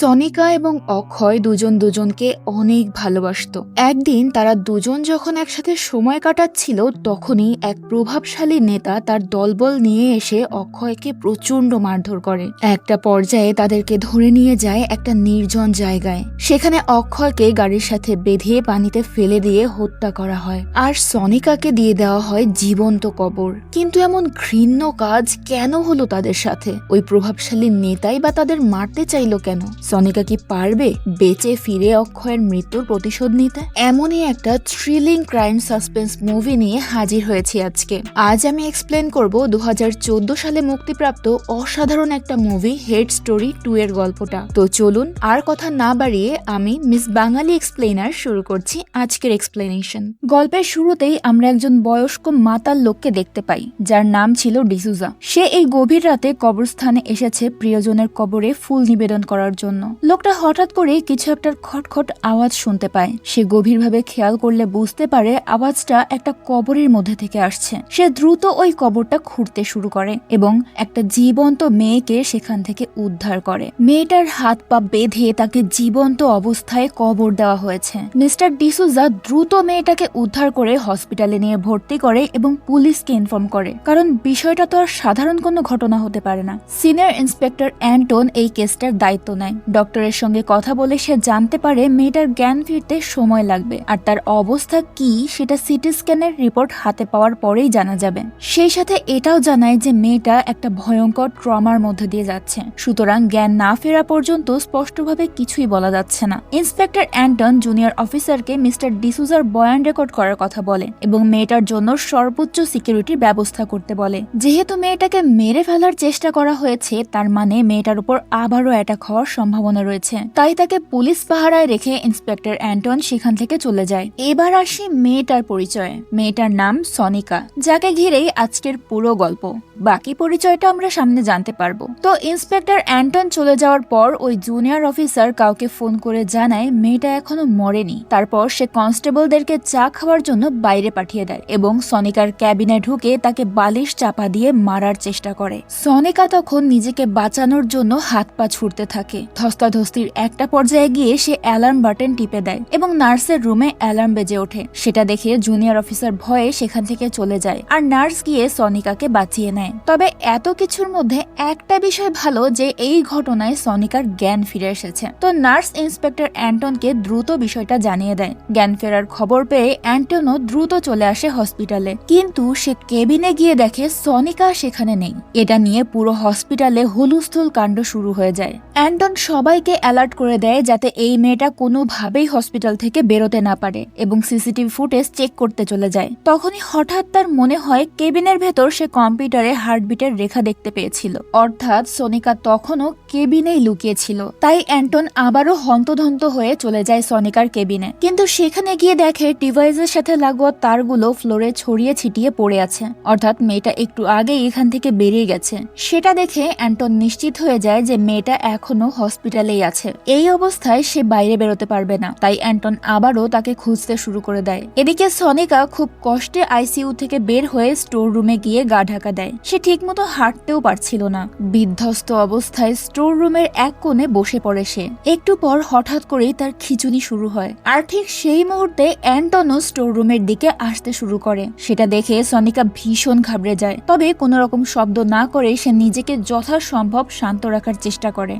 সনিকা এবং অক্ষয় দুজন দুজনকে অনেক ভালোবাসতো। একদিন তারা দুজন যখন একসাথে সময় কাটাচ্ছিল, তখনই এক প্রভাবশালী নেতা তার দলবল নিয়ে এসে অক্ষয়কে প্রচণ্ড মারধর করে। একটা পর্যায়ে তাদেরকে ধরে নিয়ে যায় একটা নির্জন জায়গায়। সেখানে অক্ষয়কে গাড়ির সাথে বেঁধে পানিতে ফেলে দিয়ে হত্যা করা হয়। আর সনিকাকে দিয়ে দেওয়া হয় জীবন্ত কবর। কিন্তু এমন ঘৃণ্য কাজ কেন হলো তাদের সাথে? ওই প্রভাবশালী নেতাই বা তাদের মারতে চাইলো কেন? সনিকা কি পারবে বেঁচে ফিরে অক্ষয়ের মৃত্যুর প্রতিশোধ নিতে? এমনই একটা থ্রিলিং ক্রাইম সাসপেন্স মুভি নিয়ে হাজির হয়েছি আজকে। আজ আমি এক্সপ্লেন করব দুহাজার চোদ্দ সালে মুক্তিপ্রাপ্ত অসাধারণ একটা মুভি হেড স্টোরি টু এর গল্পটা। তো চলুন আর কথা না বাড়িয়ে আমি মিস বাঙালি এক্সপ্লেনার শুরু করছি আজকের এক্সপ্লেনেশন গল্পের শুরুতেই আমরা একজন বয়স্ক মাতাল লোককে দেখতে পাই, যার নাম ছিল ডিসুজা। সে এই গভীর রাতে কবরস্থানে এসেছে প্রিয়জনের কবরে ফুল নিবেদন করার জন্য। লোকটা হঠাৎ করে কিছু একটা খটখট আওয়াজ শুনতে পায়। সে গভীরভাবে খেয়াল করলে বুঝতে পারে আওয়াজটা একটা কবরের মধ্যে থেকে আসছে। সে দ্রুত ওই কবরটা খুঁড়তে শুরু করে এবং একটা জীবন্ত মেয়েকে সেখান থেকে উদ্ধার করে। মেয়েটার হাত পা বেঁধে তাকে জীবন্ত অবস্থায় কবর দেওয়া হয়েছে। মিস্টার ডিসুজা দ্রুত মেয়েটাকে উদ্ধার করে হসপিটালে নিয়ে ভর্তি করে এবং পুলিশকে ইনফর্ম করে। কারণ বিষয়টা তো আর সাধারণ কোনো ঘটনা হতে পারে না। সিনিয়র ইন্সপেক্টর অ্যান্টন এই কেসটার দায়িত্ব নেয়। ডক্টরের সঙ্গে কথা বলে সে জানতে পারে মেয়েটার জ্ঞান ফিরতে সময় লাগবে। আর তার অবস্থা কি, সেটা সিটি স্ক্যানের রিপোর্ট হাতে পাওয়ার পরেই জানা যাবে। সেই সাথে এটাও জানায় যে মেয়েটা একটা ভয়ঙ্কর ট্রমার মধ্যে দিয়ে যাচ্ছে। সুতরাং জ্ঞান না ফেরা পর্যন্ত স্পষ্টভাবে কিছুই বলা যাচ্ছে না। ইন্সপেক্টর অ্যান্টন জুনিয়র অফিসারকে মিস্টার ডিসুজার বয়ান রেকর্ড করার কথা বলে এবং মেয়েটার জন্য সর্বোচ্চ সিকিউরিটির ব্যবস্থা করতে বলে। যেহেতু মেয়েটাকে মেরে ফেলার চেষ্টা করা হয়েছে, তার মানে মেয়েটার উপর আবারও অ্যাটাক হওয়ার সম্ভাবনা রয়েছে। তাই তাকে পুলিশ পাহারায় রেখে ইন্সপেক্টর অ্যান্টন সেখান থেকে চলে যায়। এবার আসি মেয়েটার পরিচয়। মেয়েটার নাম সনিকা, যাকে ঘিরেই আজকের পুরো গল্প। বাকি পরিচয়টা আমরা সামনে জানতে পারব। তো ইন্সপেক্টর অ্যান্টন চলে যাওয়ার পর ওই জুনিয়র অফিসার কাউকে ফোন করে জানায় মেয়েটা এখনও মরেনি। তারপর সে কনস্টেবলদেরকে চা খাওয়ার জন্য বাইরে পাঠিয়ে দেয় এবং সনিকার ক্যাবিনে ঢুকে তাকে বালিশ চাপা দিয়ে মারার চেষ্টা করে। সনিকা তখন নিজেকে বাঁচানোর জন্য হাত পা ছুটতে থাকে ধস্তাধস্তির একটা পর্যায়ে গিয়ে সে অ্যালার্ম বাটন টিপে দেয় এবং নার্সের রুমে অ্যালার্ম বেজে ওঠে। সেটা দেখে জুনিয়র অফিসার ভয়ে সেখান থেকে চলে যায় আর নার্স গিয়ে সনিকাকে বাঁচিয়ে নেয়। তবে এত কিছুর মধ্যে একটা বিষয় ভালো যে এই ঘটনায় সনিকার জ্ঞান ফিরে এসেছে। তো নার্স ইন্সপেক্টর অ্যান্টনকে দ্রুত বিষয়টা জানিয়ে দেয়। জ্ঞান ফেরার খবর পেয়ে অ্যান্টনও দ্রুত চলে আসে হসপিটালে। কিন্তু সে কেবিনে গিয়ে দেখে সনিকা সেখানে নেই। এটা নিয়ে পুরো হসপিটালে হুলুস্থুল কাণ্ড শুরু হয়ে যায়। অ্যান্টন সবাইকে অ্যালার্ট করে দেয় যাতে এই মেয়েটা কোনোভাবেই হসপিটাল থেকে বেরোতে না পারে এবং সিসিটিভি ফুটেজ চেক করতে চলে যায়। তখনই হঠাৎ তার মনে হয় কেবিনের ভেতর সে কম্পিউটারে হার্টবিটের রেখা দেখতে পেয়েছিল। অর্থাৎ সোনিকা তখনও কেবিনেই লুকিয়েছিল। তাই অ্যান্টন আবারও হন্তধন্ত হয়ে চলে যায় সনিকার কেবিনে। কিন্তু সেখানে গিয়ে দেখে ডিভাইসের সাথে লাগোয়া তারগুলো ফ্লোরে ছড়িয়ে ছিটিয়ে পড়ে আছে। অর্থাৎ মেয়েটা একটু আগে এখান থেকে বেরিয়ে গেছে। সেটা দেখে অ্যান্টন নিশ্চিত হয়ে যায় যে মেয়েটা এখনও হসপিটালেই আছে। এই অবস্থায় সে বাইরে বেরোতে পারবে না। তাই অ্যান্টন আবারও তাকে খুঁজতে শুরু করে দেয়। এদিকে সনিকা খুব কষ্টে আইসিইউ থেকে বের হয়ে স্টোর রুমে গিয়ে গা ঢাকা দেয়। সে ঠিকমতো হাঁটতেও পারছিল না। বিধ্বস্ত অবস্থায় স্টোর রুমের এক কোণে বসে পড়ে সে। একটু পর হঠাৎ করেই তার খিচুনি শুরু হয়। আর ঠিক সেই মুহূর্তে অ্যান্টনও স্টোর রুমের দিকে আসতে শুরু করে। সেটা দেখে সনিকা ভীষণ ঘাবড়ে যায়। তবে কোনো রকম শব্দ না করে সে নিজেকে যথাসম্ভব শান্ত রাখার চেষ্টা করে।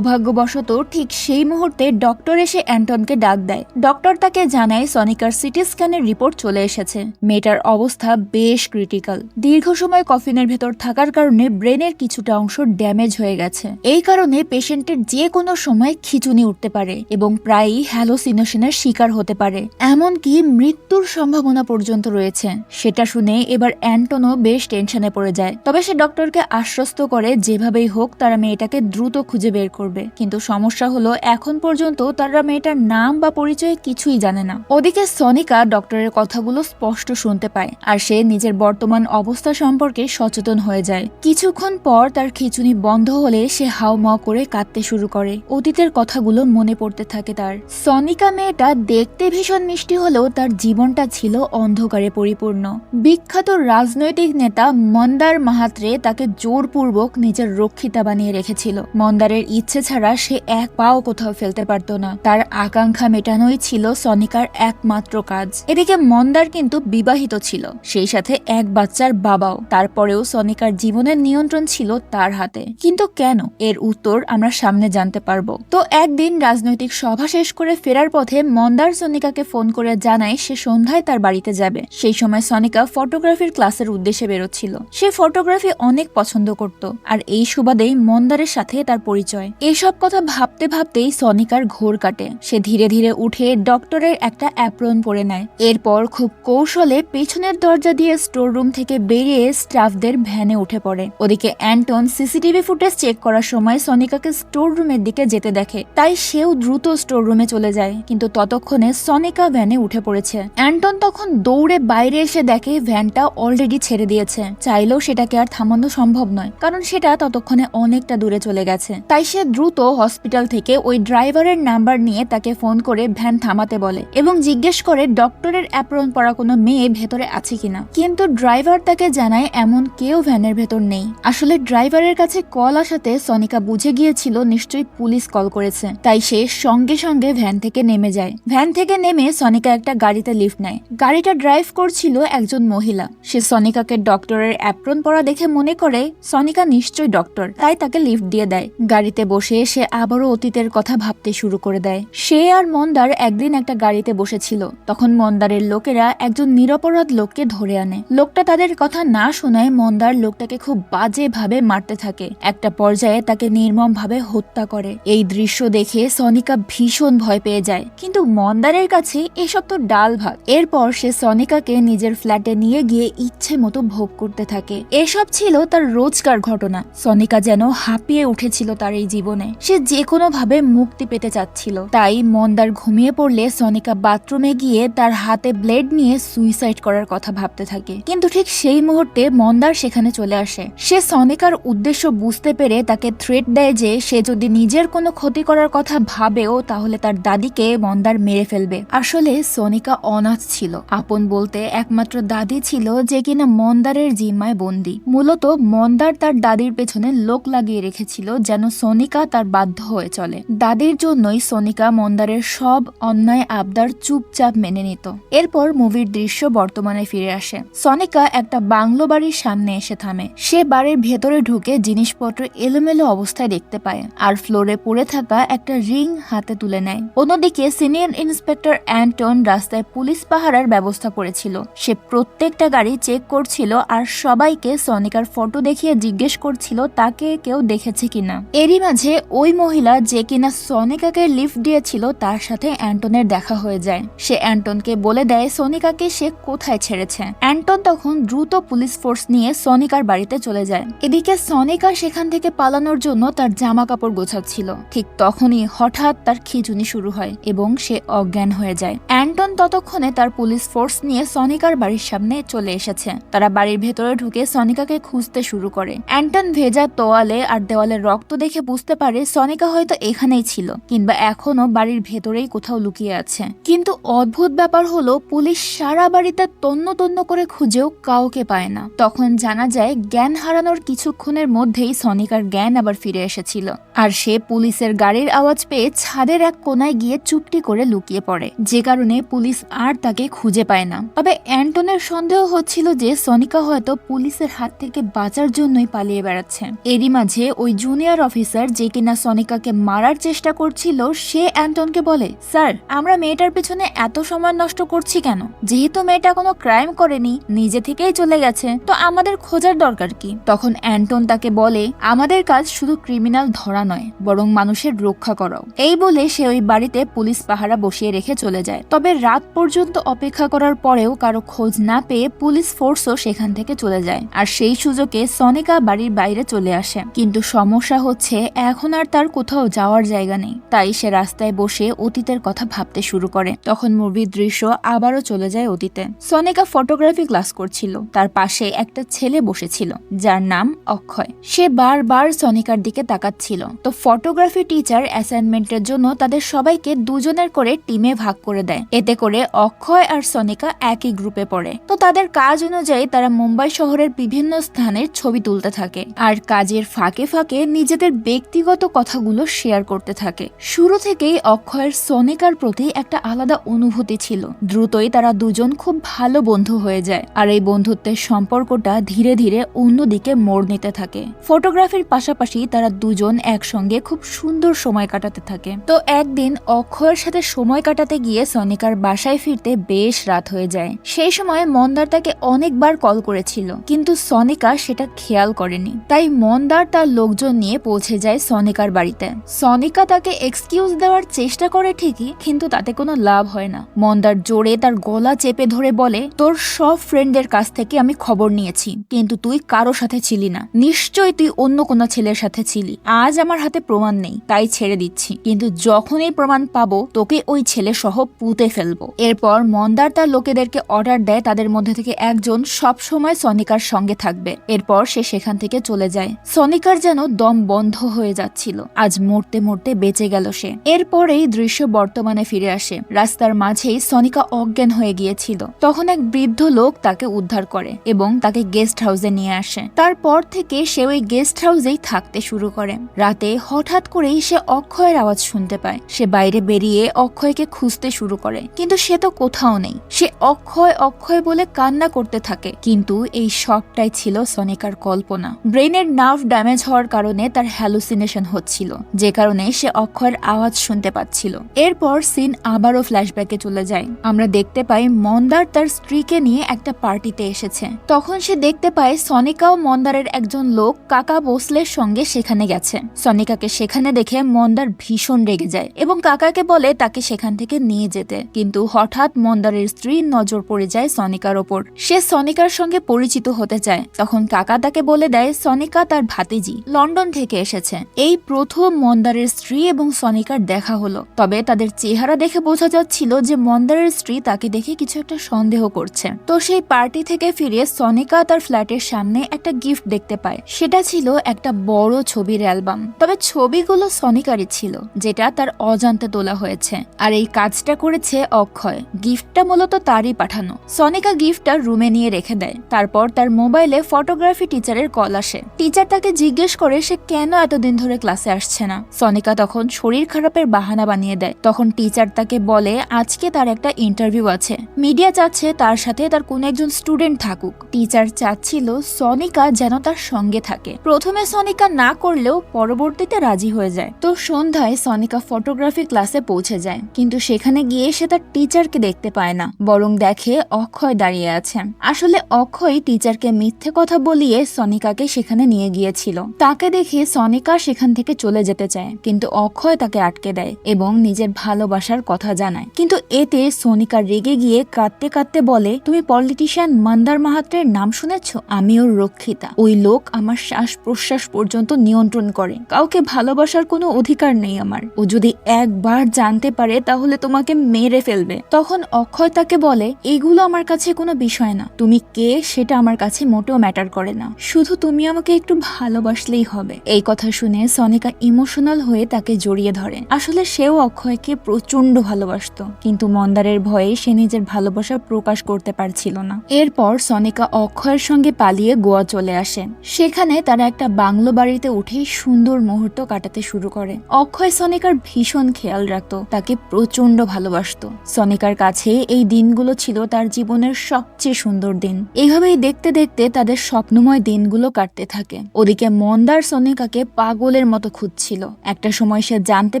সৌভাগ্যবশত ঠিক সেই মুহূর্তে ডক্টর এসে অ্যান্টনকে ডাক দেয়। ডক্টর তাকে জানায় সনিকার সিটি স্ক্যানের রিপোর্ট চলে এসেছে। মেয়েটার অবস্থা বেশ ক্রিটিক্যাল। দীর্ঘ সময় কফিনের ভেতর থাকার কারণে ব্রেনের কিছুটা অংশ ড্যামেজ হয়ে গেছে। এই কারণে পেশেন্টের যে কোনো সময় খিচুনি উঠতে পারে এবং প্রায়ই হ্যালোসিনেশনের শিকার হতে পারে। এমনকি মৃত্যুর সম্ভাবনা পর্যন্ত রয়েছে। সেটা শুনে এবার অ্যান্টনও বেশ টেনশনে পড়ে যায়। তবে সে ডক্টরকে আশ্বস্ত করে যেভাবেই হোক তারা মেয়েটাকে দ্রুত খুঁজে বের করবে। কিন্তু সমস্যা হলো এখন পর্যন্ত তারা মেয়েটার নাম বা পরিচয় কিছুই জানে না। ওদিকে সনিকা ডক্টরের কথাগুলো স্পষ্ট শুনতে পায় আর সে নিজের বর্তমান অবস্থা সম্পর্কে সচেতন হয়ে যায়। কিছুক্ষণ পর তার খিচুনি বন্ধ হলে সে হাও মাও করে কাঁদতে শুরু করে। অতীতের কথাগুলো মনে পড়তে থাকে তার। সনিকা মেয়েটা দেখতে ভীষণ মিষ্টি হলেও তার জীবনটা ছিল অন্ধকারে পরিপূর্ণ। বিখ্যাত রাজনৈতিক নেতা মন্দার মাহাত্রে তাকে জোরপূর্বক নিজের রক্ষিতা বানিয়ে রেখেছিল। মন্দারের ইচ্ছে ছাড়া ছাড়া সে এক পাও কোথাও ফেলতে পারতো না। তার আকাঙ্ক্ষা মেটানোই ছিল সনিকার একমাত্র কাজ। এদিকে মন্দার কিন্তু বিবাহিত ছিল, সেই সাথে এক বাচ্চার বাবাও। তারপরেও সনিকার জীবনের নিয়ন্ত্রণ ছিল তার হাতে। কিন্তু কেন? এর উত্তর আমরা সামনে জানতে পারব। তো একদিন রাজনৈতিক সভা শেষ করে ফেরার পথে মন্দার সনিকাকে ফোন করে জানায় সে সন্ধ্যায় তার বাড়িতে যাবে। সেই সময় সনিকা ফটোগ্রাফির ক্লাসের উদ্দেশ্যে বেরোচ্ছিল। সে ফটোগ্রাফি অনেক পছন্দ করত, আর এই সুবাদেই মন্দারের সাথে তার পরিচয়। এসব কথা ভাবতে ভাবতেই সনিকার ঘোর কাটে। সে ধীরে ধীরে উঠে ডক্টরের একটা অ্যাপ্রন পরে নেয়। এরপর খুব কৌশলে পেছনের দরজা দিয়ে স্টোর রুম থেকে বেরিয়ে স্টাফদের ভ্যানে উঠে পড়ে। ওদিকে অ্যান্টন সিসিটিভি ফুটেজ চেক করার সময় সনিকাকে স্টোর রুমের দিকে যেতে দেখে। তাই সেও দ্রুত স্টোর রুমে চলে যায়, কিন্তু ততক্ষণে সনিকা ভ্যানে উঠে পড়েছে। অ্যান্টন তখন দৌড়ে বাইরে এসে দেখে ভ্যানটা অলরেডি ছেড়ে দিয়েছে। চাইলেও সেটাকে আর থামানো সম্ভব নয়, কারণ সেটা ততক্ষণে অনেকটা দূরে চলে গেছে। তাই সে দ্রুত হসপিটাল থেকে ওই ড্রাইভারের নাম্বার নিয়ে তাকে ফোন করে ভ্যান থামাতে বলে এবং জিজ্ঞেস করে, ডক্টরের অ্যাপ্রন পরা কোনো মেয়ে ভেতরে আছে কিনা? কিন্তু ড্রাইভার তাকে জানায়, এমন কেউ ভ্যানের ভেতর নেই। আসলে ড্রাইভারের কাছে কল আসাতে সনিকা বুঝে গিয়েছিল, নিশ্চয়ই পুলিশ কল করেছে। তাই সে সঙ্গে সঙ্গে ভ্যান থেকে নেমে যায়। ভ্যান থেকে নেমে সনিকা একটা গাড়িতে লিফট নেয়। গাড়িটা ড্রাইভ করছিল একজন মহিলা। সে সনিকাকে ডক্টরের অ্যাপ্রন পরা দেখে মনে করে, সনিকা নিশ্চয়ই ডক্টর। তাই তাকে লিফট দিয়ে দেয়। গাড়িতে বসে সে আবারও অতীতের কথা ভাবতে শুরু করে দেয়। সে আর মন্দার একদিন একটা গাড়িতে বসেছিল। তখন মন্দারের লোকেরা একজন নিরপরাধ লোককে ধরে আনে। লোকটা তাদের কথা না শোনায় মন্দার লোকটাকে খুব বাজে ভাবে মারতে থাকে। একটা পর্যায়ে তাকে নির্মম ভাবে হত্যা করে। এই দৃশ্য দেখে সনিকা ভীষণ ভয় পেয়ে যায়। কিন্তু মন্দারের কাছে এসব তো ডাল ভাত। এরপর সে সনিকাকে নিজের ফ্ল্যাটে নিয়ে গিয়ে ইচ্ছে মতো ভোগ করতে থাকে। এসব ছিল তার রোজকার ঘটনা। সনিকা যেন হাঁপিয়ে উঠেছিল তার এই জীবনে। সে যে কোনো ভাবে মুক্তি পেতে চাচ্ছিল। তাই মন্দার ঘুমিয়ে পড়লে সনিকা বাথরুমে গিয়ে তার হাতে ব্লেড নিয়ে সুইসাইড করার কথা ভাবতে থাকে। কিন্তু ঠিক সেই মুহূর্তে মন্দার সেখানে চলে আসে। সে সনিকার উদ্দেশ্য বুঝতে পেরে তাকে থ্রেট দেয় যে সে যদি নিজের কোনো ক্ষতি করার কথা ভাবেও তাহলে তার দাদিকে মন্দার মেরে ফেলবে। আসলে সনিকা অনাথ ছিল। আপন বলতে একমাত্র দাদি ছিল যে কিনা মন্দারের জিম্মায় বন্দি। মূলত মন্দার তার দাদির পেছনে লোক লাগিয়ে রেখেছিল যেন সনিকা তার বাধ্য হয়ে চলে। দাদির জন্যই সনিকা মন্দারের সব অন্যায় আবদার চুপচাপ মেনে নিত। এরপর মুভির দৃশ্য বর্তমানে ফিরে আসে। সনিকা একটা বাংলো বাড়ির সামনে এসে থামে। সে বাড়ির ভেতরে ঢুকে জিনিসপত্র এলোমেলো অবস্থায় দেখতে পায় আর ফ্লোরে পড়ে থাকা একটা রিং হাতে তুলে নেয়। অন্যদিকে সিনিয়র ইন্সপেক্টর অ্যান্টন রাস্তায় পুলিশ পাহারার ব্যবস্থা করেছিল। সে প্রত্যেকটা গাড়ি চেক করছিল আর সবাইকে সনিকার ফটো দেখিয়ে জিজ্ঞেস করছিল, তাকে কেউ দেখেছে কিনা? এরই মাঝে ওই মহিলা যে কিনা সনিকাকে লিফট দিয়েছিল, তার সাথে অ্যান্টনের দেখা হয়ে যায়। সে অ্যান্টনকে বলে দেয়, সনিকাকে সে কোথায় ছেড়েছে? অ্যান্টন তখন দ্রুত পুলিশ ফোর্স নিয়ে সনিকার বাড়িতে চলে যায়। এদিকে সনিকা সেখান থেকে পালানোর জন্য তার জামা কাপড় গোছাচ্ছিল। ঠিক তখনই হঠাৎ তার খিচুনি শুরু হয় এবং সে অজ্ঞান হয়ে যায়। অ্যান্টন ততক্ষণে তার পুলিশ ফোর্স নিয়ে সনিকার বাড়ির সামনে চলে এসেছে। তারা বাড়ির ভেতরে ঢুকে সনিকাকে খুঁজতে শুরু করে। অ্যান্টন ভেজা তোয়ালে আর দেওয়ালে রক্ত দেখে বুঝতে পারে সনিকা হয়তো এখানেই ছিল, কিংবা এখনও বাড়ির ভেতরেই কোথাও লুকিয়ে আছে। কিন্তু অদ্ভুত ব্যাপার হলো, পুলিশ সারা বাড়িতে তন্ন তন্ন করে খুঁজেও কাউকে পায় না। তখন জানা যায়, জ্ঞান হারানোর কিছুক্ষণের মধ্যেই সনিকার জ্ঞান আবার ফিরে এসেছিল। আর সে পুলিশের গাড়ির আওয়াজ পেয়ে ছাদের এক কোনায় গিয়ে চুপটি করে লুকিয়ে পড়ে। যে কারণে পুলিশ আর তাকে খুঁজে পায় না। তবে অ্যান্টনের সন্দেহ হচ্ছিল যে সনিকা হয়তো পুলিশের হাত থেকে বাঁচার জন্যই পালিয়ে বেড়াচ্ছে। এরই মাঝে ওই জুনিয়র অফিসার যে কিনা সনিকাকে মারার চেষ্টা করছিল, সে অ্যান্টনকে বলে, স্যার, আমরা মেয়েটার পেছনে এত সময় নষ্ট করছি কেন? যেহেতু মেয়েটা কোনো ক্রাইম করেনি, নিজে থেকেই চলে গেছে, তো আমাদের খোঁজার দরকার কি? তখন অ্যান্টন তাকে বলে, আমাদের কাজ শুধু ক্রিমিনাল ধরা নয়, বরং মানুষের রক্ষা করাও। এই বলে সে ওই বাড়িতে পুলিশ পাহারা বসিয়ে রেখে চলে যায়। তবে রাত পর্যন্ত অপেক্ষা করার পরেও কারও খোঁজ না পেয়ে পুলিশ ফোর্সও সেখান থেকে চলে যায়। আর সেই সুযোগে সনিকা বাড়ির বাইরে চলে আসে। কিন্তু সমস্যা হচ্ছে, এখন আর তার কোথাও যাওয়ার জায়গা নেই। তাই সে রাস্তায় বসে অতীতের কথা ভাবতে শুরু করে। তখন মুভির দৃশ্য আবারও চলে যায় অতীতে। সনিকা ফটোগ্রাফি ক্লাস করছিল। তার পাশে একটা ছেলে বসেছিল, যার নাম অক্ষয়। সে বারবার সনিকার দিকে তাকাচ্ছিল। তো ফটোগ্রাফি টিচার অ্যাসাইনমেন্টের জন্য তাদের সবাইকে দুজনের করে টিমে ভাগ করে দেয়। এতে করে অক্ষয় আর সনিকা একই গ্রুপে পড়ে। তো তাদের কাজ অনুযায়ী তারা মুম্বাই শহরের বিভিন্ন স্থানের ছবি তুলতে থাকে। আর কাজের ফাঁকে ফাঁকে নিজেদের ব্যক্তিগত কথাগুলো শেয়ার করতে থাকে। শুরু থেকেই অক্ষয়ের সনিকার প্রতি একটা আলাদা অনুভূতি ছিল। দ্রুতই তারা দুজন খুব ভালো বন্ধু হয়ে যায় আর এই বন্ধুত্বের সম্পর্কটা ধীরে ধীরে অন্যদিকে মোড় নিতে থাকে। ফটোগ্রাফির পাশাপাশি তারা দুজন একসঙ্গে খুব সুন্দর সময় কাটাতে থাকে। তো একদিন অক্ষয়ের সাথে সময় কাটাতে গিয়ে সনিকার বাসায় ফিরতে বেশ রাত হয়ে যায়। সেই সময় মন্দার তাকে অনেকবার কল করেছিল, কিন্তু সনিকা সেটা খেয়াল করেনি। তাই মন্দার তার লোকজন নিয়ে পৌঁছে যায় সনিকার বাড়িতে। সনিকা তাকে এক্সকিউজ দেওয়ার চেষ্টা করে ঠিকই, কিন্তু তাতে কোনো লাভ হয় না। মন্দার জোরে তার গলা চেপে ধরে বলে, তোর সব ফ্রেন্ডদের কাছ থেকে আমি খবর নিয়েছি, কিন্তু তুই কারও সাথে ছিলি না। নিশ্চয়ই তুই অন্য কোনো ছেলের সাথে ছিলি। আজ আমার হাতে প্রমাণ নেই, তাই ছেড়ে দিচ্ছি। কিন্তু যখনই প্রমাণ পাবো, তোকে ওই ছেলে সহ পুঁতে ফেলব। এরপর মন্দার তার লোকেদেরকে অর্ডার দেয়, তাদের মধ্যে থেকে একজন সব সময় সনিকার সঙ্গে থাকবে। এরপর সে সেখান থেকে চলে যায়। সনিকার যেন দম বন্ধ হয়ে যাচ্ছিল আজ মরতে মরতে বেঁচে গেল সে। এরপরেই দৃশ্য বর্তমানে ফিরে আসে। রাস্তার মাঝেই সনিকা অজ্ঞান হয়ে গিয়েছিল। তখন এক বৃদ্ধ লোক তাকে উদ্ধার করে এবং তাকে গেস্ট হাউসে নিয়ে আসে। তারপর থেকে সে ওই গেস্ট হাউসেই থাকতে শুরু করে। রাতে হঠাৎ করেই সে অক্ষয়ের আওয়াজ শুনতে পায়। সে বাইরে বেরিয়ে অক্ষয়কে খুঁজতে শুরু করে। কিন্তু সে তো কোথাও নেই। সে অক্ষয় অক্ষয় বলে কান্না করতে থাকে। কিন্তু এই সবটাই ছিল সনিকার কল্পনা। ব্রেনের নার্ভ ড্যামেজ হওয়ার কারণে তার হ্যালুসিনেশন হচ্ছিল, যে কারণে সে অক্ষয়ের আওয়াজ শুনতে পাচ্ছিল। এরপর সিন আবারও ফ্ল্যাশব্যাকে চলে যায়। আমরা দেখতে পাই মন্দার তার স্ত্রীকে নিয়ে একটা পার্টিতে এসেছে। তখন সে দেখতে পায় সনিকা ও মন্দারের একজন লোক কাকা বোসলের সঙ্গে সেখানে গেছে। সনিকাকে সেখানে দেখে মন্দার ভীষণ রেগে যায় এবং কাকাকে বলে তাকে সেখান থেকে নিয়ে যেতে। কিন্তু হঠাৎ মন্দারের স্ত্রীর নজর পড়ে যায় সনিকার ওপর। সে সনিকার সঙ্গে পরিচিত হতে চায়। তখন কাকা তাকে বলে দেয়, সনিকা তার ভাতিজি, লন্ডন থেকে এসেছে। এই প্রথম মন্দারের স্ত্রী এবং সনিকার দেখা হলো। তবে তাদের চেহারা দেখে বোঝা যাচ্ছিল যে মন্দারের স্ত্রী তাকে দেখে কিছু একটা সন্দেহ করছে। তো সেই পার্টি থেকে ফিরে সনিকা তার ফ্ল্যাটের সামনে একটা গিফট দেখতে পায়। সেটা ছিল একটা বড় ছবির অ্যালবাম। তবে ছবিগুলো সনিকারই ছিল, যেটা তার অজান্তে তোলা হয়েছে। আর এই কাজটা করেছে অক্ষয়। গিফটটা মূলত তারই পাঠানো। সনিকা গিফটটা রুমে নিয়ে রেখে দেয়। তারপর তার মোবাইলে ফটোগ্রাফি টিচারের কল আসে। টিচার তাকে জিজ্ঞেস করে সে কেন এতদিন ধরে ক্লাসে আসছে না। সনিকা তখন শরীর খারাপের বাহানা বানিয়ে দেয়। তখন টিচার তাকে বলে, আজকে তার একটা ইন্টারভিউ আছে। মিডিয়া চাচ্ছে তার সাথে তার কোন একজন স্টুডেন্ট থাকুক। টিচার চাচ্ছিল সনিকা যেন তার সঙ্গে থাকে। প্রথমে সনিকা না করলেও পরবর্তীতে রাজি হয়ে যায়। তো সন্ধ্যায় সনিকা ফটোগ্রাফি ক্লাসে পৌঁছে যায়। কিন্তু সেখানে গিয়ে সে তার টিচারকে দেখতে পায় না। বরং দেখে অক্ষয় দাঁড়িয়ে আছে। আসলে অক্ষয় টিচারকে মিথ্যে কথা বলিয়ে সনিকাকে সেখানে নিয়ে গিয়েছিল। তাকে দেখে সনিকা সেখান থেকে চলে যেতে চায়, কিন্তু অক্ষয় তাকে আটকে দেয় এবং নিজের ভালোবাসার কথা জানায়। কিন্তু এতে সনিকা রেগে গিয়ে কাঁদতে কাঁদতে বলে, তুমি পলিটিশিয়ান মন্দার মাহাত্রের নাম শুনেছ? আমি ওর রক্ষিতা। ওই লোক আমার শ্বাস প্রশ্বাস পর্যন্ত নিয়ন্ত্রণ করে। কাউকে ভালোবাসার কোনো অধিকার নেই আমার। ও যদি একবার জানতে পারে, তাহলে তোমাকে মেরে ফেলবে। তখন অক্ষয় তাকে বলে, এগুলো আমার কাছে কোনো বিষয় না। তুমি কে সেটা আমার কাছে মোটেও ম্যাটার করে না। শুধু তুমি আমাকে একটু ভালোবাসলেই হবে। এই কথা শুনে সনিকা ইমোশনাল হয়ে তাকে জড়িয়ে ধরে আসলে সেও অক্ষয়কে প্রচণ্ড ভালোবাসতো, কিন্তু মন্দারের ভয়ে সে নিজের ভালোবাসা প্রকাশ করতে পারছিল না। এরপর সনিকা অক্ষয়ের সঙ্গে পালিয়ে গোয়া চলে আসে। সেখানে তারা একটা বাংলো বাড়িতে উঠে সুন্দর মুহূর্ত কাটাতে শুরু করে। অক্ষয় সনিকার ভীষণ খেয়াল রাখতো, তাকে প্রচণ্ড ভালোবাসতো। সনিকার কাছে এই দিনগুলো ছিল তার জীবনের সবচেয়ে সুন্দর দিন। এভাবেই দেখতে দেখতে তাদের স্বপ্নময় দিনগুলো কাটতে থাকে। ওদিকে মন্দার সনিকাকে পাগলের মতো খুঁজছিল। একটা সময় সে জানতে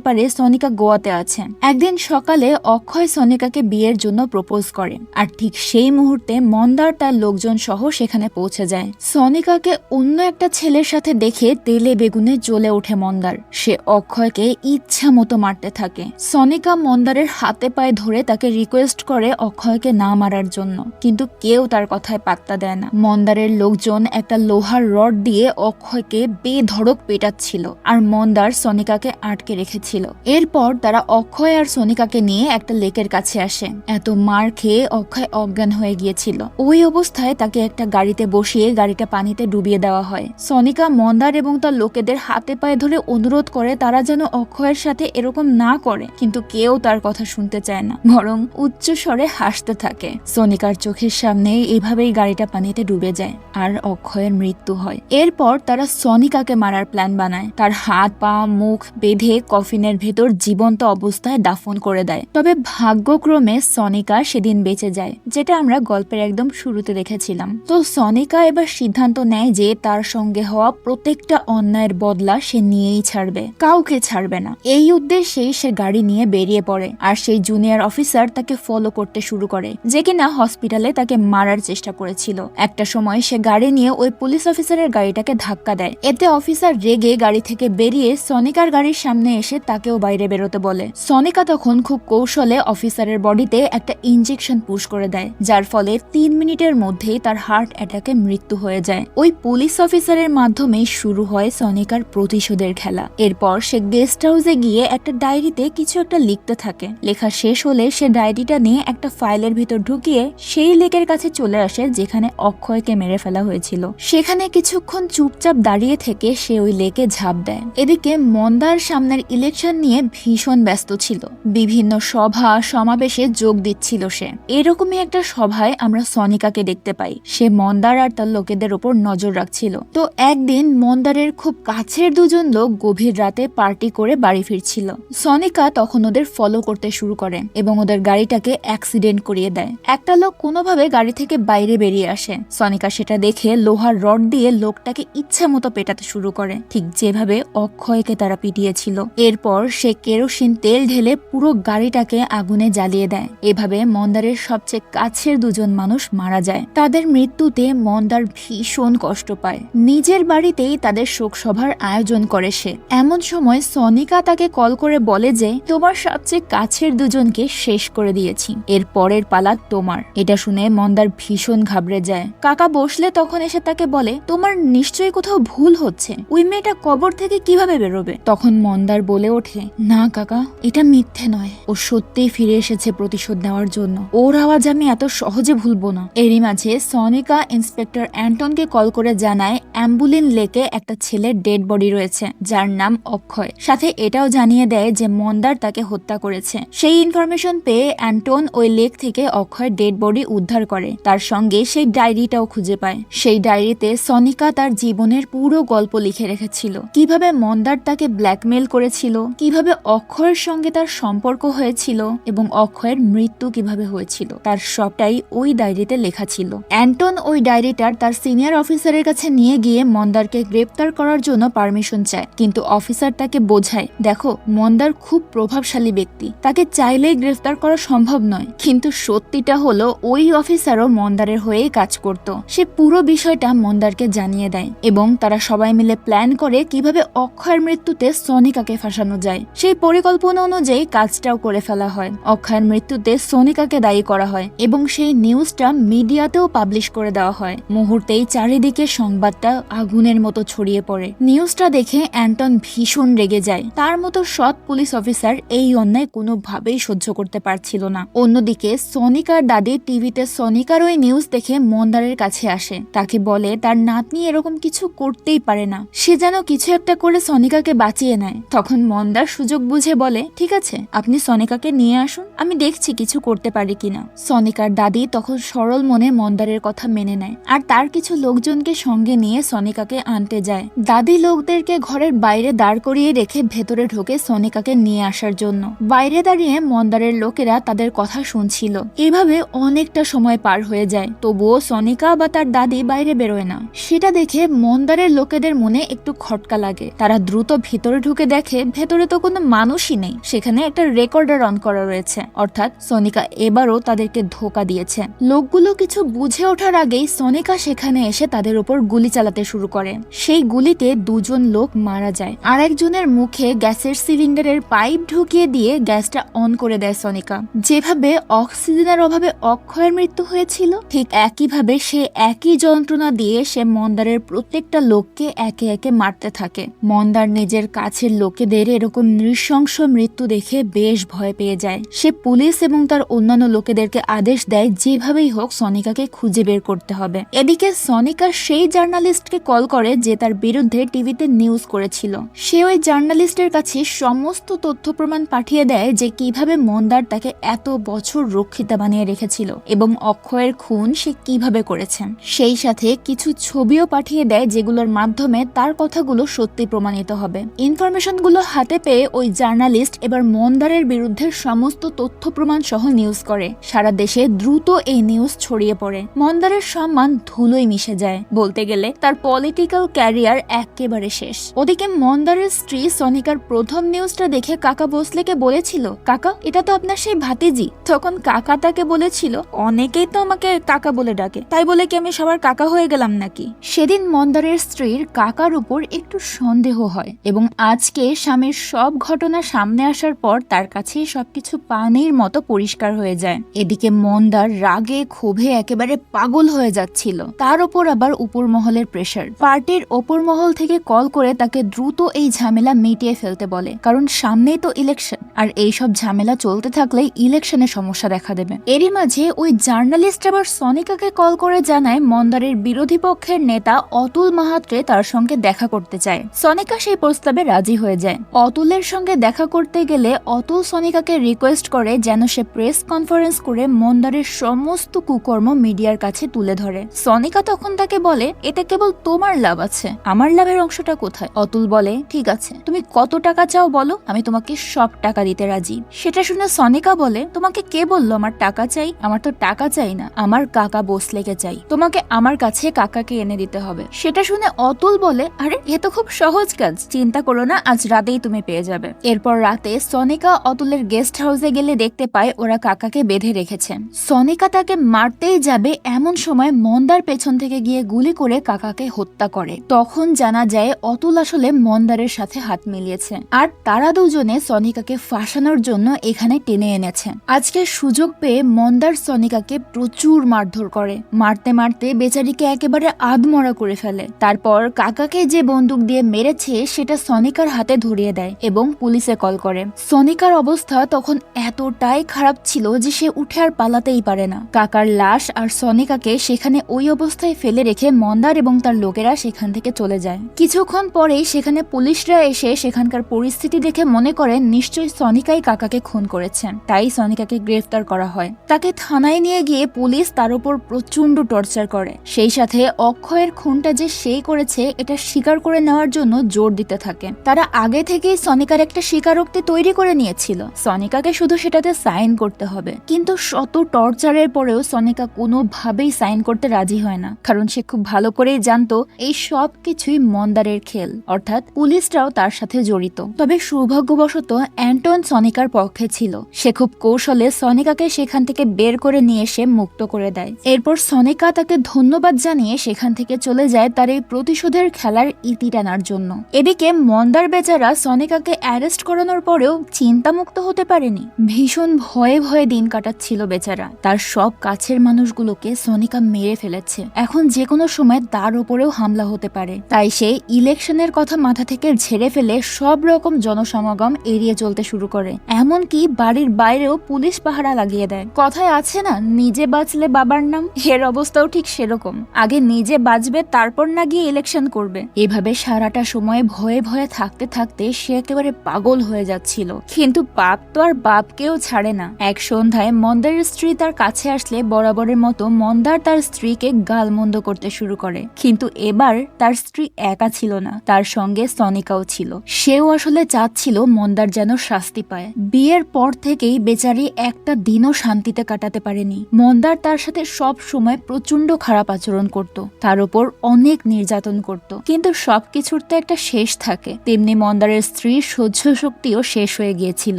পারে সনিকা গোয়াতে আছে। একদিন সকালে অক্ষয় সনিকাকে বিয়ের জন্য প্রপোজ করে। আর ঠিক সেই মুহূর্তে মন্দার তার লোকজন সহ সেখানে পৌঁছে যায়। সনিকাকে অন্য একটা ছেলের সাথে দেখে তেলে বেগুনে জ্বলে ওঠে মন্দার। সে অক্ষয়কে ইচ্ছা মতো মারতে থাকে। সনিকা মন্দারের হাতে পায়ে ধরে তাকে রিকোয়েস্ট করে অক্ষয়কে না মারার জন্য। কিন্তু কেউ তার কথায় পাত্তা দেয় না। মন্দারের লোকজন একটা লোহার রড দিয়ে অক্ষয়কে বেধড়ক পেটাচ্ছিল। আর মন্দার সনিকাকে আটকে রেখেছিল। এরপর তারা অক্ষয় আর সনিকাকে নিয়ে একটা লেকের কাছে আসে। এত মার খেয়ে অক্ষয় অজ্ঞান হয়ে গিয়েছিল। ওই অবস্থায় তাকে একটা গাড়িতে বসিয়ে গাড়িটা পানিতে ডুবিয়ে দেওয়া হয়। সনিকা মন্দার এবং তার লোকেদের হাতে পায়ে ধরে অনুরোধ করে তারা যেন অক্ষয়ের সাথে এরকম না করে, কিন্তু কেউ তার কথা শুনতে চায় না, বরং উচ্চ স্বরে হাসতে থাকে। সনিকার চোখের সামনে এভাবেই গাড়িটা পানিতে ডুবে যায়, আর অক্ষয়ের মৃত্যু হয়। এরপর তারা সনিকাকে মারার প্ল্যান বানায়। তার হাত, পা, মুখ বেঁধে কফিনের ভেতর জীবন্ত অবস্থায় দাফন করে দেয়। তবে ভাগ্যক্রমে সনিকা সেদিন বেঁচে যায়, যেটা আমরা গল্পের একদম শুরুতে দেখেছিলাম। তো সনিকা এবার সিদ্ধান্ত নেয় যে তার সঙ্গে হওয়া প্রত্যেকটা অন্যায়ের বদলা সে নিয়েই ছাড়বে, কাউকে ছাড়বে না। এই উদ্দেশ্যেই সে গাড়ি নিয়ে বেরিয়ে পড়ে আর সেই জুনিয়র অফিসার তাকে ফলো করতে শুরু করে, যে কিনা হসপিটালে তাকে মারার চেষ্টা করেছিল। একটা সময় সে গাড়ি নিয়ে ওই পুলিশ অফিসারের গাড়িটাকে ধাক্কা দেয়। এতে অফিসার রেগে গাড়ি থেকে বেরিয়ে সনিকার গাড়ির সামনে এসে তাকেও বাইরে বেরোতে বলে। সনিকা তখন খুব কৌশলে অফিসারের বডিতে একটা ইঞ্জেকশন পুশ করে দেয়, যার ফলে তিন মিনিটের মধ্যেই তার হার্ট অ্যাটাকে মৃত্যু হয়ে যায়। ওই পুলিশ অফিসারের মাধ্যমেই শুরু হয় সনিকার প্রতিশোধের খেলা। এরপর সে গেস্ট হাউসে গিয়ে একটা ডায়েরিতে কিছু একটা লিখতে থাকে। লেখা শেষ হলে সে ডায়েরিটা নিয়ে একটা ফাইলের ভিতর ঢুকিয়ে সেই লেকের কাছে চলে আসে, যেখানে অক্ষয়কে মেরে ফেলা হয়েছিল। সেখানে কিছুক্ষণ চুপচাপ দাঁড়িয়ে থেকে সে ওই লেকে ঝাঁপ দেয়। এদিকে মন্দার সামনের ইলেকশন নিয়ে ভীষণ ব্যস্ত ছিল। বিভিন্ন সভা, সমাবেশে যোগ দিচ্ছিল সে। এরকমই একটা সভায় আমরা সনিকাকে দেখতে পাই। সে মন্দার আর তার লোকেদের ওপর নজর রাখছিল। তো একদিন মন্দারের খুব কাছের দুজন লোক গভীর রাতে পার্টি করে বাড়ি ফিরছিল। সনিকা তখন ওদের ফলো করতে শুরু করে এবং ওদের গাড়িটাকে অ্যাক্সিডেন্ট করিয়ে দেয়। একটা লোক কোনোভাবে গাড়ি থেকে বাইরে বেরিয়ে আসে। সনিকা সেটা দেখে লোহার রড দিয়ে লোকটাকে ইচ্ছা মতো পেটাতে শুরু করে। ঠিক যেভাবে অক্ষয়কে তারা পিটিয়েছিল। এরপর সে কেরোসিন তেল ঢেলে পুরো গাড়িটাকে আগুনে জ্বালিয়ে দেয়। এভাবে মন্দারের সবচেয়ে কাছের দুজন মানুষ মারা যায়। তাদের মৃত্যুতে মন্দার ভীষণ কষ্ট পায়। নিজের বাড়িতেই তাদের শোক সভার আয়োজন করে সে। এমন সময় সনিকা তাকে কল করে বলে যে, তোমার সবচেয়ে কাছের দুজনকে শেষ করে দিয়েছি। এর পরের পালা তোমার এটা শুনে মন্দার ভীষণ ঘাবড়ে যায়। কাকা বসলে তখন এসে তাকে বলে, তোমার নিশ্চয়ই কোথাও ভুল হচ্ছে। ওই মেয়েটা কবর থেকে কীভাবে বেরোবে? তখন মন্দার বলে ওঠে, না, কাকা, এটা মিথ্যে নয়। ও সত্যিই ফিরে এসেছে প্রতিশোধ নেওয়ার জন্য। ওর আওয়াজ আমি এত সহজে ভুলবো না। এরই মাঝে সনিকা ইন্সপেক্টর অ্যান্টনকে কল করে জানায় অ্যাম্বুলিন লেকে একটা ছেলের ডেড বডি রয়েছে, যার নাম অক্ষয়। সাথে এটাও জানিয়ে দেয় যে মন্দার তাকে হত্যা করেছে। সেই ইনফরমেশন পেয়ে অ্যান্টন ওই লেক থেকে অক্ষয়ের ডেড বডি উদ্ধার করে। তার সঙ্গে সেই ডায়েরিটাও খুঁজে পায়। সেই ডায়েরিতে সনিকা তার জীবনের পুরো গল্প লিখে রেখেছিল। কীভাবে মন্দার তাকে ব্ল্যাকমেল করেছিল, কীভাবে অক্ষয়ের সঙ্গে তার সম্পর্ক হয়েছিল এবং অক্ষয়ের মৃত্যু কীভাবে হয়েছিল, তার সবটাই ওই ডায়েরিতে লেখা ছিল। অ্যান্টন ওই ডায়েরিটার তার সিনিয়র অফিসারের কাছে নিয়ে গিয়ে মন্দারকে গ্রেপ্তার করার জন্য পারমিশন চায়, কিন্তু অফিসার তাকে বোঝায়, দেখো, মন্দার খুব প্রভাবশালী ব্যক্তি, তাকে চাইলেই গ্রেফতার করা সম্ভব নয়, কিন্তু সত্যিটা হলো ওই অফিসারও মন্দারের হয়েই কাজ করত। সে পুরো বিষয়টা মন্দারকে জানিয়ে দেয় এবং তারা সবাই মিলে প্ল্যান করে কীভাবে অক্ষয়ের মৃত্যুতে সনিকাকে ফাঁসানো যায়। সেই পরিকল্পনা অনুযায়ী কাজটাও করে ফেলা হয়। অক্ষয়ের মৃত্যুতে সনিকাকে দায়ী করা হয় এবং সেই নিউজটা মিডিয়াতেও পাবলিশ করে দেওয়া হয়। মুহূর্তেই চারিদিকে সংবাদটা আগুনের মতো ছড়িয়ে পড়ে। নিউজটা দেখে অ্যান্টন ভীষণ রেগে যায়। তার মতো সৎ পুলিশ অফিসার এই অন্যায় কোনোভাবেই সহ্য করতে পারছিল না। অন্যদিকে সনিকার দাদি টিভিতে সনিকার ওই নিউজ দেখে মন্দারের কাছে আসে। তাকে বলে, তার নাতনি এরকম কিছু করতেই পারে না। সে যেন কিছু একটা করে সনিকাকে বাঁচিয়ে নেয়। তখন মন্দার সুযোগ বুঝে বলে, ঠিক আছে, আপনি সনিকাকে নিয়ে আসুন, আমি দেখছি কিছু করতে পারি কিনা। সনিকার দাদি তখন সরল মনে মন্দারের কথা মেনে নেয়, আর তার কিছু লোকজনকে সঙ্গে নিয়ে সনিকাকে আনতে যায়। দাদি লোকদেরকে ঘরের বাইরে দাঁড় করিয়ে রেখে ভেতরে ঢোকে সনিকাকে নিয়ে আসার জন্য। বাইরে দাঁড়িয়ে মন্দারের লোকেরা তাদের কথা শুনছিল। এভাবে অনেকটা সময় পার হয়ে যায়, তবুও সনিকা বা তার দাদি বাইরে বেরোয় না। সেটা দেখে মন্দারের লোকেদের মনে একটু খটকা লাগে। তারা দ্রুত ভেতরে ঢুকে দেখে ভেতরে তো কোনো মানুষই নেই। সেখানে একটা রেকর্ডার অন করা রয়েছে। অর্থাৎ সনিকা এবারও তাদেরকে ধোকা দিয়েছে। লোকগুলো কিছু বুঝে ওঠার আগেই সনিকা সেখানে এসে তাদের উপর গুলি চালাতে শুরু করে। সেই গুলিতে দুজন লোক মারা যায়। আর একজনের মুখে গ্যাসের সিলিন্ডারের পাইপ ঢুকিয়ে দিয়ে গ্যাসটা অন করে দেয় সনিকা। যেভাবে অক্সিজেনের অভাবে অক্ষয়ের মৃত্যু হয়েছিল, ঠিক একইভাবে সে একই যন্ত্রণা দিয়ে সে মন্দারের প্রত্যেকটা লোককে একে একে মারতে থাকে। মন্দার নিজের কাছের লোকেদের এরকম নৃশংস মৃত্যু দেখে বেশ ভয় পেয়ে যায়। সে পুলিশ এবং তার অন্যান্য লোকেদেরকে আদেশ দেয়, যেভাবেই হোক সনিকাকে খুঁজে বের করতে হবে। এদিকে সনিকা সেই জার্নালিস্টকে কল করে যে তার বিরুদ্ধে টিভিতে নিউজ করেছিল। সে ওই জার্নালিস্টের কাছে সমস্ত তথ্য প্রমাণ পাঠিয়ে দেয় যে কীভাবে মন্দার তাকে এত বছর রক্ষিতা বানিয়ে রেখেছিল এবং অক্ষয়ের খুন সে কীভাবে করেছে। সেই সাথে কিছু ছবিও পাঠিয়ে দেয় যেগুলোর মাধ্যমে তার কথাগুলো সত্যি প্রমাণিত হবে। ইনফরমেশনগুলো হাতে পেয়ে ওই জার্নালিস্ট এবার মন্দারের বিরুদ্ধে সমস্ত তথ্য প্রমাণ সহ নিউজ করে। সারা দেশে দ্রুত এই নিউজ ছড়িয়ে পড়ে। মন্দারের সম্মান ধুলোই মিশে যায়। বলতে গেলে তার পলিটিক্যাল ক্যারিয়ার একেবারে শেষ। ওদিকে মন্দারের স্ত্রী সনিকার প্রথম নিউজটা দেখে কাকা ভোসলেকে বলেছিল, কাকা, এটা তো আপনার সেই ভাতিজি। তখন কাকা তাকে বলেছিল, অনেকেই তো আমাকে কাকা বলে ডাকে। তাই বলে কি আমি সবার কাকা হয়ে গেলাম নাকি? সেদিন মন্দারের স্ত্রীর কাকার উপর একটু সন্দেহ হয় এবং আজকে স্বামীর সব ঘটনা সামনে আসার পর তার কাছে সবকিছু পানির মতো পরিষ্কার হয়ে যায়। এদিকে মন্দার রাগে, ক্ষোভে একেবারে পাগল হয়ে যাচ্ছিল। তার ওপর আবার উপর মহলের প্রেশার পার্টির ওপর মহল থেকে কল করে তাকে দ্রুত এই ঝামেলা মিটিয়ে ফেলতে বলে। কারণ সামনেই তো ইলেকশন আর এই সব ঝামেলা চলতে থাকলে ইলেকশনে সমস্যা দেখা দেবে। এরই মাঝে ওই জার্নালিস্ট আবার সনিকাকে কল করে জানায় মন্দারের বিরোধী পক্ষের নেতা অতুল মাহাত্রে তার সঙ্গে দেখা করতে চায়। সনিকা সেই প্রস্তাবে রাজি হয়ে যায়। অতুলের সঙ্গে দেখা করতে গেলে অতুল সনিকাকে রিকোয়েস্ট করে যেন সে প্রেস কনফারেন্স করে মন্দারের সমস্ত কুকর্ম মিডিয়ার কাছে তুলে ধরে। সনিকা তখন তাকে বলে এতে কেবল তোমার লাভ আছে। আমার লাভের অংশটা কোথায়? অতুল বলে, ঠিক আছে। তুমি কত টাকা চাও বলো? আমি তোমাকে সব টাকা দিতে রাজি। সেটা শুনে সনিকা বলে, তোমাকে কে বলল? আমার টাকা চাই? আমার তো টাকা চাই না। আমার কাকা বসলেকে চাই। তোমাকে আমার কাছে কাকাকে এনে দিতে হবে। সেটা শুনে অতুল বলে, আরে, এ তো খুব সহজ কাজ চিন্তা করো না, আজ রাতেই তুমি পেয়ে যাবে। এরপর রাতে সনিকা অতুলের গেস্ট হাউসে গেলে দেখতে পায় ওরা কাকাকে বেঁধে রেখেছে। সনিকা তাকে মারতেই যাবে এমন সময় মন্দার পেছন থেকে গিয়ে গুলি করে কাকাকে হত্যা করে। তখন জানা যায় অতুল আসলে মন্দারের সাথে হাত মিলিয়েছে। আর তারা দুজনে সনিকাকে ফাঁসানোর জন্য এখানে টেনে এনেছে। আজকে সুযোগ পেয়ে মন্দার সনিকাকে প্রচুর মারধর করে। মারতে মারতে বেচারিকে একেবারে আধমরা করে ফেলে। তারপর কাকাকে যে বন্দুক দিয়ে মেরেছে সেটা সনিকার হাতে ধরিয়ে দেয় এবং পুলিশে কল করে। সনিকার অবস্থা তখন এতটাই খারাপ ছিল যে সে উঠে আর পালাতেই পারে না। কাকার লাশ আর সনিকাকে সেখানে ওই অবস্থায় ফেলে রেখে মন্দার এবং তার লোকেরা সেখান থেকে চলে যায়। কিছুক্ষণ পরেই সেখানে পুলিশরা এসে সেখানকার পরিস্থিতি দেখে মনে করেন নিশ্চয়ই সনিকাই কাকাকে খুন করেছেন তাই সনিকাকে গ্রেফতার করা হয়। তাকে থানায় নিয়ে গিয়ে পুলিশ তার উপর প্রচণ্ড টর্চার করে। সেই সাথে অক্ষয়ের খুনটা যে সেই করেছে, এটা স্বীকার করে নেওয়ার জন্য জোর দিতে থাকে। তারা আগে থেকেই সনিকার একটা স্বীকারোক্তি তৈরি করে নিয়েছিল। সনিকাকে শুধু সেটাতে সাইন করতে হবে। কিন্তু শত টর্চারের পরেও সনিকা কোনোভাবেই সাইন করতে রাজি হয় না। কারণ সে খুব ভালো করেই জানতো, এই সব কিছুই মন্দারের খেল। অর্থাৎ পুলিশরাও তার সাথে জড়িত। তবে সৌভাগ্যবশত অ্যান্টন সনিকার পক্ষে ছিল। সে খুব কৌশলে সনিকাকে সেখান থেকে বের করে নিয়ে এসে মুক্ত করে দেয়। এরপর সনিকা তাকে ধন্যবাদ জানিয়ে সেখান থেকে চলে যায় তার এই প্রতিশোধের খেলার ইতি টানার জন্য। এদিকে মন্দার বেচারা সনিকাকে অ্যারেস্ট করানোর পরেও চিন্তামুক্ত হতে পারেনি। ভীষণ ভয়ে ভয়ে দিন কাটাচ্ছিল বেচারা। তার সব কাছের মানুষগুলোকে সনিকা মেরে ফেলেছে। এখন যে কোনো সময় তার উপরেও হামলা হতে পারে। তাই সে ইলেকশনের কথা মাথা থেকে ঝেড়ে ফেলে সব রকম জনসমাগম এড়িয়ে চলতে শুরু করে। এমনকি বাড়ির বাইরেও পুলিশ পাহারা লাগিয়ে দেয়। কথায় আছে না, নিজে বাঁচলে বাবার নাম? এর অবস্থাও ঠিক সেরকম। আগে নিজে বাঁচবে, তারপর না গিয়ে ইলেকশন করবে। এভাবে সারাটা সময় ভয়ে ভয়ে থাকতে থাকতে সে একেবারে পাগল হয়ে যাচ্ছিল। কিন্তু বাপ তো আর বাপকেও ছাড়ে না। এক সন্ধ্যায় মন্দারের স্ত্রী তার কাছে আসলে বরাবরের মতো মন্দার তার স্ত্রীকে গালমন্দ করতে শুরু করে। কিন্তু এবার তার স্ত্রী একা ছিল না, তার সঙ্গে সনিকাও ছিল। সেও আসলে চাচ্ছিল মন্দার যেন শাস্তি পায়। বিয়ের পর থেকেই বেচারি একটা দিনও শান্তিতে কাটাতে পারেনি। মন্দার তার সাথে সব সময় প্রচণ্ড খারাপ আচরণ করত, তার উপর অনেক নির্যাতন করত। কিন্তু সবকিছুর তো একটা শেষ থাকে। তেমনি মন্দারের স্ত্রীর সহ্য শক্তিও শেষ হয়ে গিয়েছিল।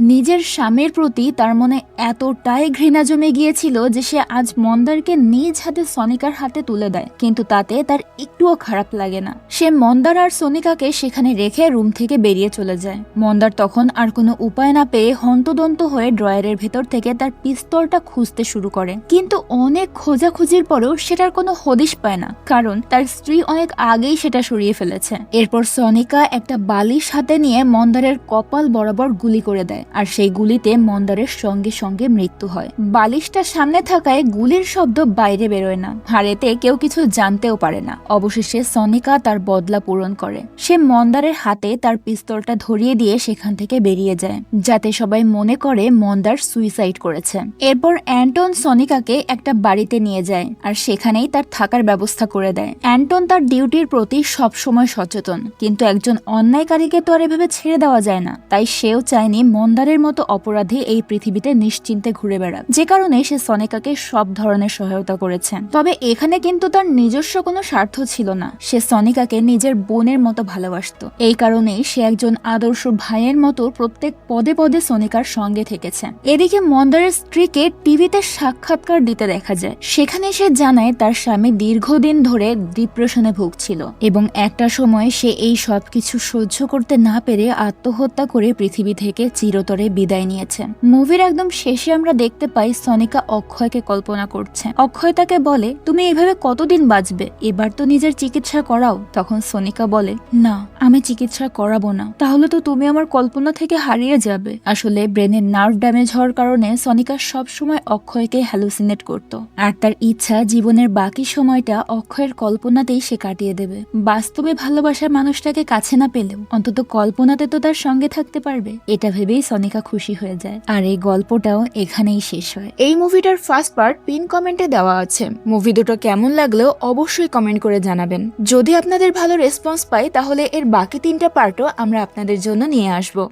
নিজের স্বামীর প্রতি তার মনে এতটাই ঘৃণা জমে গিয়েছিল যে সে আজ মন্দারকে নিজ হাতে সনিকার হাতে তুলে দেয়। কিন্তু তাতে তার একটুও খারাপ লাগে না। সে মন্দার আর সনিকাকে সেখানে রেখে রুম থেকে বেরিয়ে চলে যায়। মন্দার তখন আর কোনো উপায় না পেয়ে হন্তদন্ত হয়ে ড্রয়ারের ভেতর থেকে তার পিস্তলটা খুঁজতে শুরু করে। কিন্তু অনেক খোঁজাখুঁজির পরেও সেটার কোনো হদিশ পায় না। কারণ তার স্ত্রী অনেক আগেই সেটা সরিয়ে ফেলেছে। এরপর সনিকা একটা বালিশ হাতে নিয়ে মন্দারের কপাল বরাবর গুলি করে দেয়, আর সেই গুলিতে মন্দারের সঙ্গে সঙ্গে মৃত্যু হয়। বালিশটা সামনে থাকায় গুলির শব্দ বাইরে বেরোয় না, আর এতে কেউ কিছু জানতেও পারে না। অবশেষে সনিকা তার বদলা পূরণ করে। সে মন্দারের হাতে তার পিস্তলটা ধরিয়ে দিয়ে সেখান থেকে বেরিয়ে যায়, যাতে সবাই মনে করে মন্দার সুইসাইড করেছে। এরপর অ্যান্টন সনিকাকে একটা বাড়িতে নিয়ে যায়, আর সেখানেই তার থাকার ব্যবস্থা করে দেয়। অ্যান্টন তার ডিউটির প্রতি সব সময় সচেতন কিন্তু একজন অন্যায়কারীকে তো আর এভাবে ছেড়ে দেওয়া যায় না। তাই সেও চায়নি মন্দারের মতো অপরাধী এই পৃথিবীতে নিশ্চিন্তে ঘুরে বেড়াক। যে কারণে সে সনিকাকে সব ধরনের সহায়তা করেছে তবে এখানে কিন্তু তার নিজস্ব কোনো স্বার্থ ছিল না। সে সনিকাকে নিজের বোনের মতো ভালোবাসতো। এই কারণেই সে একজন আদর্শ ভাইয়ের মতো প্রত্যেক পদে পদে সনিকার সঙ্গে থেকেছে। এদিকে মন্দারের স্ত্রীকে টিভিতে সাক্ষাৎকার দিতে দেখা যায়। সেখানে সে জানায় তার স্বামী দীর্ঘদিন ধরে ডিপ্রেশনে ভুগছিল এবং একটা সময় সে এই সব কিছু সহ্য করতে না পেরে আত্মহত্যা করে পৃথিবী থেকে চিরতরে বিদায় নিয়েছে। মুভির একদম শেষে আমরা দেখতে পাই সনিকা অক্ষয়কে কল্পনা করছে। অক্ষয় তাকে বলে, তুমি এভাবে কতদিন বাঁচবে? এবার তো নিজের চিকিৎসা করাও। তখন সনিকা বলে, না, আমি চিকিৎসা করাবো না। তাহলে তো তুমি আমার কল্পনা থেকে হারিয়ে যাবে। আসলে ব্রেনের নার্ভ ড্যামেজ হওয়ার কারণে সনিকা সব সময় অক্ষয়কে হ্যালুসিনেট করত। আর তার ইচ্ছা, জীবনের বাকি সময়টা অক্ষয়ের কল্পনাতেই সে কাটিয়ে দেবে। বাস্তবে ভালোবাসার মানুষটাকে কাছে না পেলেও অন্তত কল্পনাতে তো তার সঙ্গে থাকতে পারবে। এটা ভেবেই সনিকা খুশি হয়ে যায়। আর এই গল্পটাও এখানেই শেষ হয়। এই মুভিটার ফার্স্ট পার্ট পিন কমেন্টে দেওয়া আছে। মুভি দুটো কেমন লাগলেও অবশ্যই কমেন্ট করে জানাবেন। যদি আপনাদের ভালো রেসপন্স পাই, তাহলে এর বাকি তিনটা পার্টও আমরা আপনাদের জন্য নিয়ে আসব।